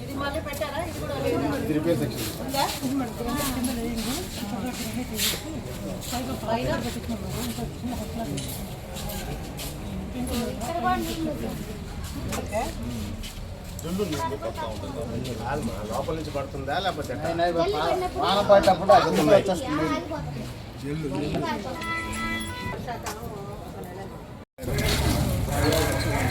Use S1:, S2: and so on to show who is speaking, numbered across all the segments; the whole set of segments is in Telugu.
S1: ఇది
S2: లోపల నుంచి పడుతుందా లేకపోతే ఎట్లా?
S3: వాన జల్లు అది వచ్చేస్తుంది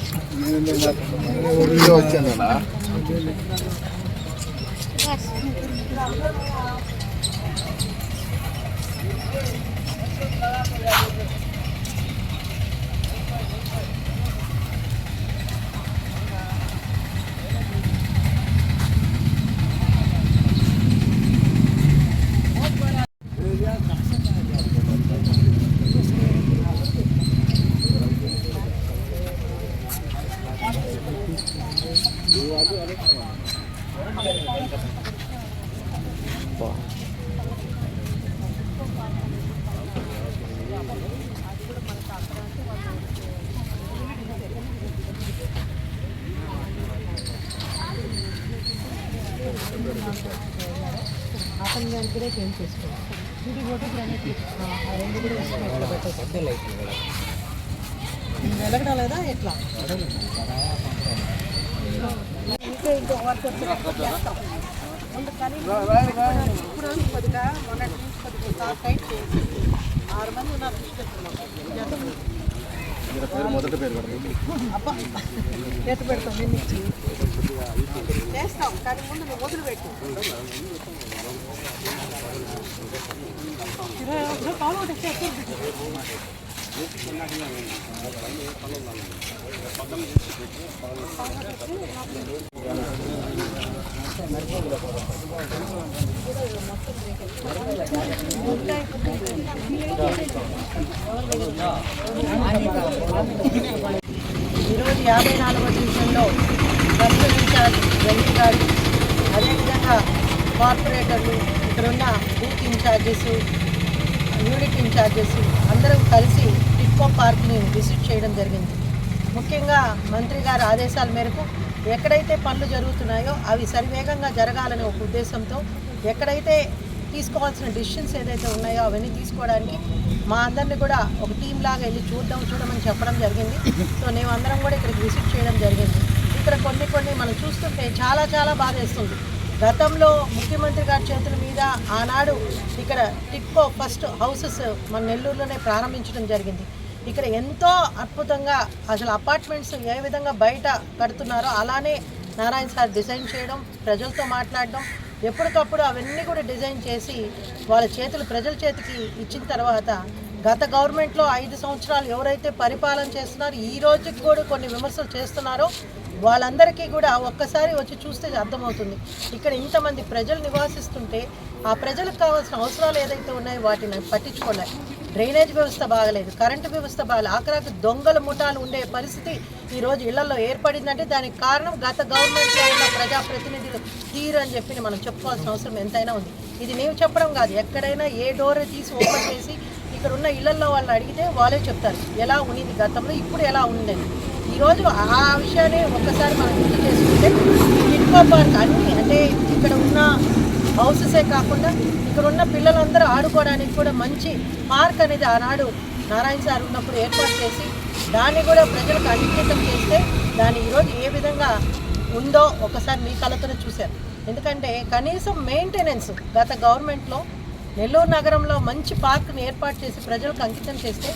S3: వీడియో వచ్చాను
S1: అతని దగ్గరే చేంజ్ చేసుకోవాలి. ఇది ఒకటి గ్రానైట్ ఆ రెండు కూడా ఎట్లా పెట్టేసి వెలగడలేదా ఎట్లా? ఇంకా ఇంకో వర్క్ చేస్తాం. ముందు కానీ ఇప్పుడు కొద్దిగా మొన్న కొద్దిగా టైట్ చేసి ఆరు మంది ఉన్నారు తీసుకెళ్తున్నాం
S2: మొదటి పేరు
S1: అబ్బా పెడతాం చేస్తాం కానీ ముందు నువ్వు వదిలిపెట్టు ఈరోజు యాభై నాలుగో డివిజన్లో కర్నూలు ఇన్ఛార్జ్ రవి గారు అదేవిధంగా కార్పొరేటర్లు ఇక్కడున్న బూత్ ఇన్ఛార్జెస్ యూనిట్ ఇన్ఛార్జెస్ అందరూ కలిసి టిక్కో పార్క్ని విజిట్ చేయడం జరిగింది. ముఖ్యంగా మంత్రి గారి ఆదేశాల మేరకు ఎక్కడైతే పనులు జరుగుతున్నాయో అవి సరివేగంగా జరగాలనే ఒక ఉద్దేశంతో ఎక్కడైతే తీసుకోవాల్సిన డిసిషన్స్ ఏదైతే ఉన్నాయో అవన్నీ తీసుకోవడానికి మా అందరిని కూడా ఒక టీం లాగా వెళ్ళి చూడడం చూడమని చెప్పడం జరిగింది. సో మేమందరం కూడా ఇక్కడికి విజిట్ చేయడం జరిగింది. ఇక్కడ కొన్ని కొన్ని మనం చూస్తుంటే చాలా చాలా బాధేస్తుంది గతంలో ముఖ్యమంత్రి గారి చేతుల మీద ఆనాడు ఇక్కడ టిక్కో ఫస్ట్ హౌసెస్ మన నెల్లూరులోనే ప్రారంభించడం జరిగింది. ఇక్కడ ఎంతో అద్భుతంగా అసలు అపార్ట్మెంట్స్ ఏ విధంగా బయట కడుతున్నారో అలానే నారాయణ సార్ డిజైన్ చేయడం ప్రజలతో మాట్లాడడం ఎప్పటికప్పుడు అవన్నీ కూడా డిజైన్ చేసి వాళ్ళ చేతులు ప్రజల చేతికి ఇచ్చిన తర్వాత గత గవర్నమెంట్లో ఐదు సంవత్సరాలు ఎవరైతే పరిపాలన చేస్తున్నారో ఈ రోజుకి కూడా కొన్ని విమర్శలు చేస్తున్నారో వాళ్ళందరికీ కూడా ఒక్కసారి వచ్చి చూస్తే అర్థమవుతుంది. ఇక్కడ ఇంతమంది ప్రజలు నివాసిస్తుంటే ఆ ప్రజలకు కావాల్సిన అవసరాలు ఏదైతే ఉన్నాయో వాటిని పట్టించుకోలే. డ్రైనేజ్ వ్యవస్థ బాగలేదు కరెంటు వ్యవస్థ బాగలేదు ఆఖరాకు దొంగల ముఠాలు ఉండే పరిస్థితి ఈ రోజు ఇళ్ళలో ఏర్పడిందంటే దానికి కారణం గత గవర్నమెంట్లో ఉన్న ప్రజాప్రతినిధులు తీరు అని చెప్పి మనం చెప్పుకోవాల్సిన అవసరం ఎంతైనా ఉంది. ఇది నేను చెప్పడం కాదు ఎక్కడైనా ఏ డోర్ తీసి ఓపెన్ చేసి ఇక్కడ ఉన్న ఇళ్ళలో వాళ్ళు అడిగితే వాళ్ళే చెప్తారు ఎలా ఉన్నింది గతంలో ఇప్పుడు ఎలా ఉందని ఈరోజు ఆ విషయాన్ని ఒక్కసారి మనం గుర్తు చేసుకుంటే ఇన్కో పార్క్ అన్ని అంటే ఇక్కడ ఉన్న హౌసెసే కాకుండా ఇక్కడ ఉన్న పిల్లలందరూ ఆడుకోవడానికి కూడా మంచి పార్క్ అనేది ఆనాడు నారాయణ సార్ ఉన్నప్పుడు ఏర్పాటు చేసి దాన్ని కూడా ప్రజలకు అంకితం చేస్తే దాన్ని ఈరోజు ఏ విధంగా ఉందో ఒకసారి మీ కళ్ళతోనే చూశారు. ఎందుకంటే కనీసం మెయింటెనెన్స్ గత గవర్నమెంట్లో నెల్లూరు నగరంలో మంచి పార్క్ని ఏర్పాటు చేసి ప్రజలకు అంకితం చేస్తే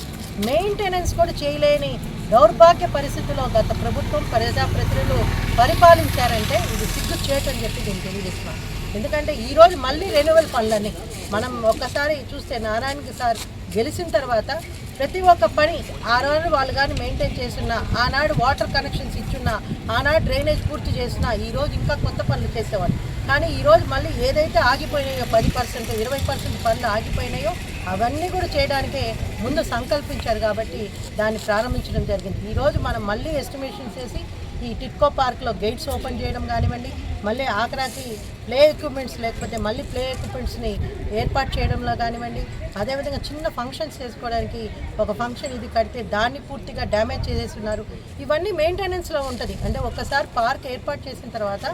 S1: మెయింటెనెన్స్ కూడా చేయలేని దౌర్భాగ్య పరిస్థితిలో గత ప్రభుత్వం ప్రజాప్రతినిధులు పరిపాలించారంటే ఇది సిగ్గు చేయటం చెప్పి నేను తెలియజేస్తున్నాను. ఎందుకంటే ఈరోజు మళ్ళీ రెన్యువల్ పనులని మనం ఒక్కసారి చూస్తే నారాయణకి సార్ గెలిచిన తర్వాత ప్రతి ఒక్క పని ఆ రోజు వాళ్ళు కానీ మెయింటైన్ చేస్తున్న ఆనాడు వాటర్ కనెక్షన్స్ ఇచ్చున్నా ఆనాడు డ్రైనేజ్ పూర్తి చేసిన ఈరోజు ఇంకా కొత్త పనులు చేసేవాళ్ళు. కానీ ఈరోజు మళ్ళీ ఏదైతే ఆగిపోయినాయో పది పర్సెంట్ ఇరవై పర్సెంట్ పనులు ఆగిపోయినాయో అవన్నీ కూడా చేయడానికే ముందు సంకల్పించారు కాబట్టి దాన్ని ప్రారంభించడం జరిగింది. ఈరోజు మనం మళ్ళీ ఎస్టిమేషన్ చేసి ఈ టిట్కో పార్క్లో గేట్స్ ఓపెన్ చేయడం కానివ్వండి మళ్ళీ ఆఖరాకి ప్లే ఎక్విప్మెంట్స్ లేకపోతే మళ్ళీ ప్లే ఎక్విప్మెంట్స్ని ఏర్పాటు చేయడంలో కానివ్వండి అదేవిధంగా చిన్న ఫంక్షన్స్ చేసుకోవడానికి ఒక ఫంక్షన్ ఇది కడితే దాన్ని పూర్తిగా డ్యామేజ్ చేసేస్తున్నారు. ఇవన్నీ మెయింటెనెన్స్లో ఉంటుంది. అంటే ఒక్కసారి పార్క్ ఏర్పాటు చేసిన తర్వాత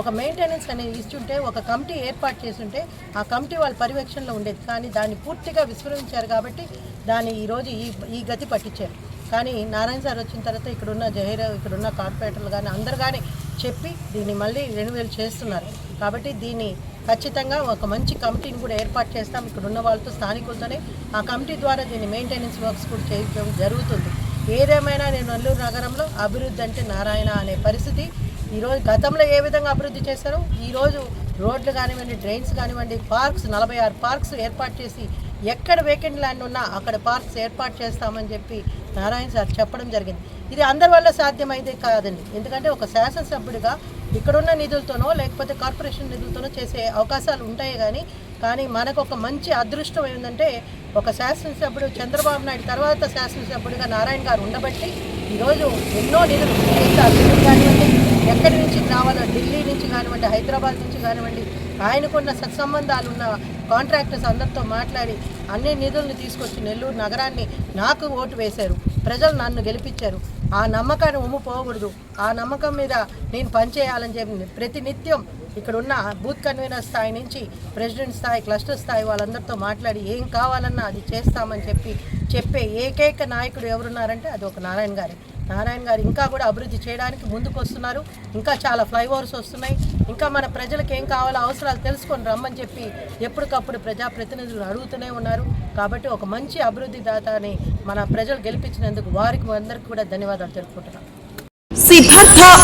S1: ఒక మెయింటెనెన్స్ అనేది ఇస్తుంటే ఒక కమిటీ ఏర్పాటు చేస్తుంటే ఆ కమిటీ వాళ్ళ పర్యవేక్షణలో ఉండేది. కానీ దాన్ని పూర్తిగా విస్మరించారు కాబట్టి దాన్ని ఈరోజు ఈ ఈ గతి పట్టించారు. కానీ నారాయణ సార్ వచ్చిన తర్వాత ఇక్కడున్న జహీర్ ఇక్కడున్న కార్పొరేటర్లు కానీ అందరు కానీ చెప్పి దీన్ని మళ్ళీ రెన్యువల్ చేస్తున్నారు. కాబట్టి దీన్ని ఖచ్చితంగా ఒక మంచి కమిటీని కూడా ఏర్పాటు చేస్తాం. ఇక్కడ ఉన్న వాళ్ళతో స్థానికులతోనే ఆ కమిటీ ద్వారా దీన్ని మెయింటెనెన్స్ వర్క్స్ కూడా చేయడం జరుగుతుంది. ఏదేమైనా నేను నెల్లూరు నగరంలో అభివృద్ధి అంటే నారాయణ అనే పరిస్థితి. ఈరోజు గతంలో ఏ విధంగా అభివృద్ధి చేశారో ఈరోజు రోడ్లు కానివ్వండి డ్రైన్స్ కానివ్వండి పార్క్స్ నలభై ఆరు పార్క్స్ ఏర్పాటు చేసి ఎక్కడ వేకెంట్ ల్యాండ్ ఉన్నా అక్కడ పార్క్స్ ఏర్పాటు చేస్తామని చెప్పి నారాయణ సార్ చెప్పడం జరిగింది. ఇది అందరి వల్ల సాధ్యమైతే కాదండి. ఎందుకంటే ఒక శాసనసభ్యుడిగా ఇక్కడున్న నిధులతోనో లేకపోతే కార్పొరేషన్ నిధులతోనో చేసే అవకాశాలు ఉంటాయి కానీ కానీ మనకు ఒక మంచి అదృష్టం ఏంటంటే ఒక శాసనసభ్యుడు చంద్రబాబు నాయుడు తర్వాత శాసనసభ్యుడిగా నారాయణ గారు ఉండబట్టి ఈరోజు ఎన్నో నిధులు కానివ్వండి ఎక్కడి నుంచి రావాలో ఢిల్లీ నుంచి కానివ్వండి హైదరాబాద్ నుంచి కానివ్వండి ఆయనకున్న సత్సంబంధాలు ఉన్న కాంట్రాక్టర్స్ అందరితో మాట్లాడి అన్ని నిధులను తీసుకొచ్చి నెల్లూరు నగరాన్ని నాకు ఓటు వేశారు. ప్రజలు నన్ను గెలిపించారు. ఆ నమ్మకాన్ని ఉమ్ము పోకూడదు. ఆ నమ్మకం మీద నేను పనిచేయాలని చెప్పి ప్రతి నిత్యం ఇక్కడ ఉన్న బూత్ కన్వీనర్ స్థాయి నుంచి ప్రెసిడెంట్ స్థాయి క్లస్టర్ స్థాయి వాళ్ళందరితో మాట్లాడి ఏం కావాలన్నా అది చేస్తామని చెప్పి చెప్పే ఏకైక నాయకుడు ఎవరున్నారంటే అది ఒక నారాయణ గారి. నారాయణ గారు ఇంకా కూడా అభివృద్ధి చేయడానికి ముందుకు వస్తున్నారు. ఇంకా చాలా ఫ్లైఓవర్స్ వస్తున్నాయి. ఇంకా మన ప్రజలకు ఏం కావాలో అవసరాలు తెలుసుకొని రమ్మని చెప్పి ఎప్పటికప్పుడు ప్రజాప్రతినిధులు అడుగుతూనే ఉన్నారు. కాబట్టి ఒక మంచి అభివృద్ధి దాతని మన ప్రజలు గెలిపించినందుకు వారికి అందరికీ కూడా ధన్యవాదాలు తెలుపుకుంటున్నాను
S4: Siddhartha